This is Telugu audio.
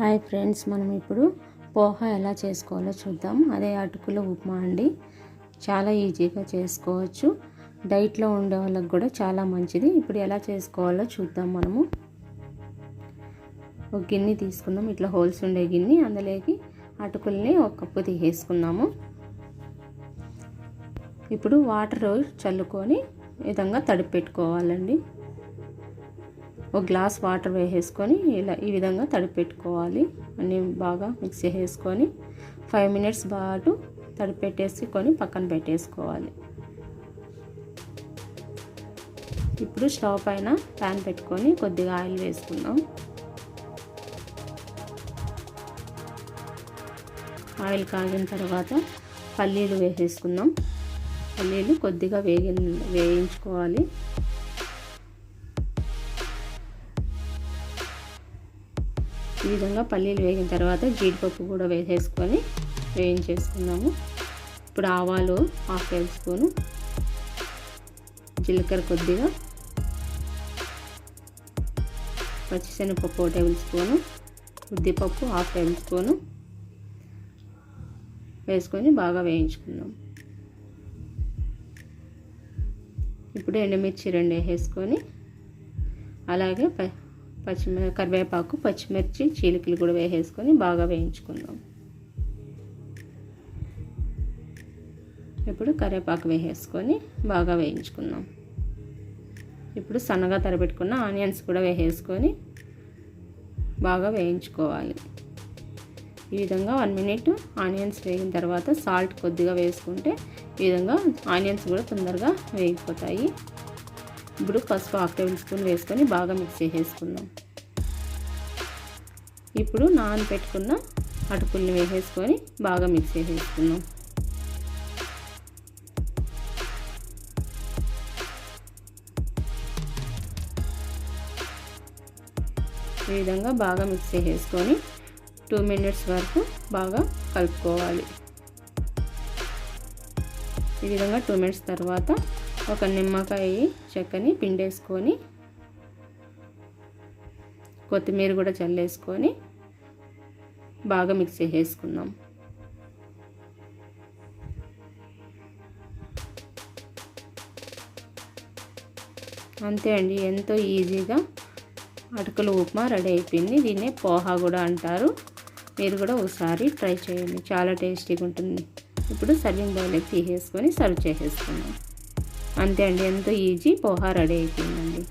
హాయ్ ఫ్రెండ్స్ మనం ఇప్పుడు పోహా ఎలా చేసుకోవాలో చూద్దాం. అదే అటుకుల ఉప్మా అండి. చాలా ఈజీగా చేసుకోవచ్చు. డైట్లో ఉండే వాళ్ళకి కూడా చాలా మంచిది. ఇప్పుడు ఎలా చేసుకోవాలో చూద్దాం మనము. ఒక గిన్నె తీసుకుందాం. ఇట్లా హోల్స్ ఉండే గిన్నె. అందులోకి అటుకుల్ని ఒక కప్పు తీసేసుకుందాము. ఇప్పుడు వాటర్ చల్లుకొని విధంగా తడిపెట్టుకోవాలండి. ఒక గ్లాస్ వాటర్ వేసేసుకొని ఇలా ఈ విధంగా తడిపెట్టుకోవాలి. అన్నీ బాగా మిక్స్ చేసుకొని ఫైవ్ మినిట్స్ పాటు తడిపెట్టేసుకొని పక్కన పెట్టేసుకోవాలి. ఇప్పుడు స్టవ్ పైన ప్యాన్ పెట్టుకొని కొద్దిగా ఆయిల్ వేసుకుందాం. ఆయిల్ కాగిన తర్వాత పల్లీలు వేసేసుకుందాం. పల్లీలు కొద్దిగా వేగి వేయించుకోవాలి. విధంగా పల్లీలు వేగిన తర్వాత జీడిపప్పు కూడా వేసేసుకొని వేయించేసుకున్నాము ఇప్పుడు ఆవాలు హాఫ్ టేబుల్ స్పూను. జీలకర్ర కొద్దిగా. పచ్చిశనగపప్పు టేబుల్ స్పూను. ఉద్దిపప్పు హాఫ్ టేబుల్ స్పూను. వేసుకొని బాగా వేయించుకున్నాము ఇప్పుడు ఎండుమిర్చి రెండు వేసేసుకొని అలాగే పచ్చిమి కరివేపాకు పచ్చిమిర్చి చీలికలు కూడా వేసేసుకొని బాగా వేయించుకుందాం. ఇప్పుడు కరివేపాకు వేసేసుకొని బాగా వేయించుకుందాం. ఇప్పుడు సన్నగా తరబెట్టుకున్న ఆనియన్స్ కూడా వేసేసుకొని బాగా వేయించుకోవాలి. ఈ విధంగా వన్ మినిట్ ఆనియన్స్ వేగిన తర్వాత సాల్ట్ కొద్దిగా వేసుకుంటే ఈ విధంగా ఆనియన్స్ కూడా తొందరగా వేగిపోతాయి. ఇప్పుడు పసుపు హాఫ్ టేబుల్ స్పూన్ వేసుకొని బాగా మిక్స్ చేసేసుకుందాం. ఇప్పుడు నాన్ పెట్టుకున్న అటుకుల్ని వేసేసుకొని బాగా మిక్స్ చేసేసుకుందాం. ఈ విధంగా బాగా మిక్స్ చేసేసుకొని టూ మినిట్స్ వరకు బాగా కలుపుకోవాలి. ఈ విధంగా టూ మినిట్స్ తర్వాత ఒక నిమ్మకాయ చెక్కని పిండేసుకొని కొత్తిమీర కూడా చల్లేసుకొని బాగా మిక్స్ చేసేసుకుందాం. అంతే అండి ఎంతో ఈజీగా అటుకుల ఉప్మా రెడీ అయిపోయింది. దీన్నే పోహా కూడా అంటారు. మీరు కూడా ఒకసారి ట్రై చేయండి చాలా టేస్టీగా ఉంటుంది. ఇప్పుడు సర్వింగ్ బౌల్కి తీసేసుకొని సర్వ్ చేసేసుకున్నాం అంతే అండి ఎంతో ఈజీ పోహా రెడీ అయిపోయిందండి.